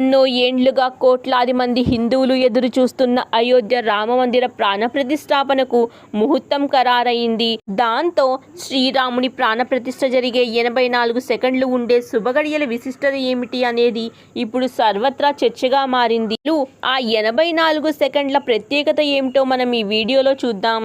ఎన్నో ఏండ్లుగా కోట్లాది మంది హిందువులు ఎదురు చూస్తున్న అయోధ్య రామమందిర ప్రాణ ప్రతిష్టాపనకు ముహూర్తం ఖరారైంది. దాంతో శ్రీరాముని ప్రాణ ప్రతిష్ట జరిగే ఎనభై నాలుగు సెకండ్లు ఉండే శుభగడియల విశిష్టత ఏమిటి అనేది ఇప్పుడు సర్వత్రా చర్చగా మారింది. ఆ ఎనభై నాలుగు సెకండ్ల ప్రత్యేకత ఏమిటో మనం ఈ వీడియోలో చూద్దాం.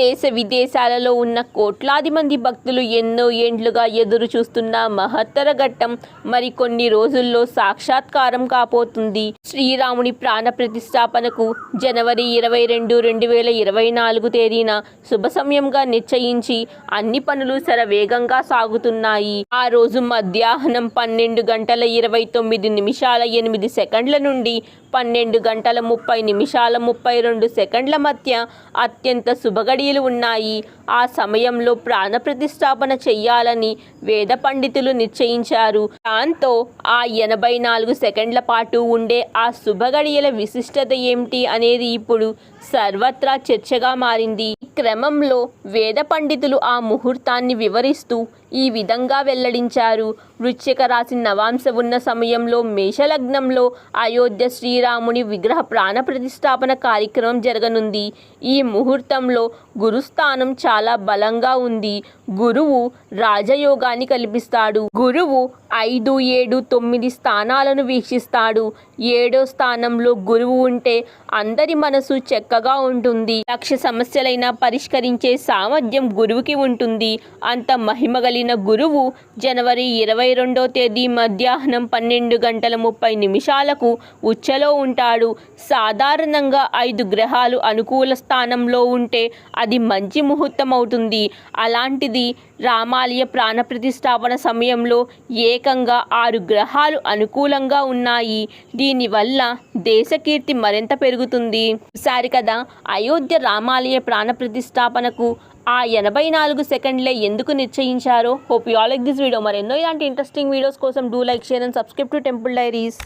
దేశ విదేశాలలో ఉన్న కోట్లాది మంది భక్తులు ఎన్నో ఏండ్లుగా ఎదురు చూస్తున్న మహత్తర ఘట్టం మరికొన్ని రోజుల్లో సాక్షాత్కారం కాపోతుంది శ్రీరాముని ప్రాణ ప్రతిష్టాపనకు జనవరి ఇరవై రెండు రెండు వేల ఇరవై నాలుగు తేదీన శుభ సమయంగా నిశ్చయించి అన్ని పనులు శరవేగంగా సాగుతున్నాయి. ఆ రోజు మధ్యాహ్నం పన్నెండు గంటల ఇరవై తొమ్మిది నిమిషాల ఎనిమిది సెకండ్ల నుండి పన్నెండు గంటల ముప్పై నిమిషాల ముప్పై రెండు సెకండ్ల మధ్య అత్యంత శుభగడియలు ఉన్నాయి. ఆ సమయంలో ప్రాణ ప్రతిష్టాపన చెయ్యాలని వేద పండితులు నిశ్చయించారు. దాంతో ఆ ఎనభై నాలుగు సెకండ్ల పాటు ఉండే ఆ శుభగడియల విశిష్టత ఏమిటి అనేది ఇప్పుడు సర్వత్రా చర్చగా మారింది. ఈ క్రమంలో వేద పండితులు ఆ ముహూర్తాన్ని వివరిస్తూ ఈ విధంగా వెల్లడించారు. వృశ్చిక రాశి నవాంశ ఉన్న సమయంలో మేషలగ్నంలో అయోధ్య శ్రీరాముని విగ్రహ ప్రాణ ప్రతిష్టాపన కార్యక్రమం జరగనుంది. ఈ ముహూర్తంలో గురుస్థానం చాలా బలంగా ఉంది. గురువు రాజయోగాన్ని కల్పిస్తాడు. గురువు ఐదు ఏడు తొమ్మిది స్థానాలను వీక్షిస్తాడు. ఏడో స్థానంలో గురువు ఉంటే అందరి మనసు చక్కగా ఉంటుంది. లక్ష సమస్యలైనా పరిష్కరించే సామర్థ్యం గురువుకి ఉంటుంది. అంత మహిమ కలిగిన గురువు జనవరి ఇరవై రెండో తేదీ మధ్యాహ్నం పన్నెండు గంటల ముప్పై నిమిషాలకు ఉచ్చలో ఉంటాడు. సాధారణంగా ఐదు గ్రహాలు అనుకూల స్థానంలో ఉంటే అది మంచి ముహూర్తం అవుతుంది అలాంటిది రామాలయ ప్రాణ ప్రతిష్టాపన సమయంలో ఏకంగా ఆరు గ్రహాలు అనుకూలంగా ఉన్నాయి. దీనివల్ల దేశకీర్తి మరింత పెరుగుతుంది. సారి కదా అయోధ్య రామాలయ ప్రాణ ప్రతిష్టాపనకు ఆ ఎనభై నాలుగు సెకండ్లే ఎందుకు నిశ్చయించారో? Hope you all like this video మరెన్నో ఇలాంటి ఇంట్రెస్టింగ్ వీడియోస్ కోసం do like share and subscribe to temple diaries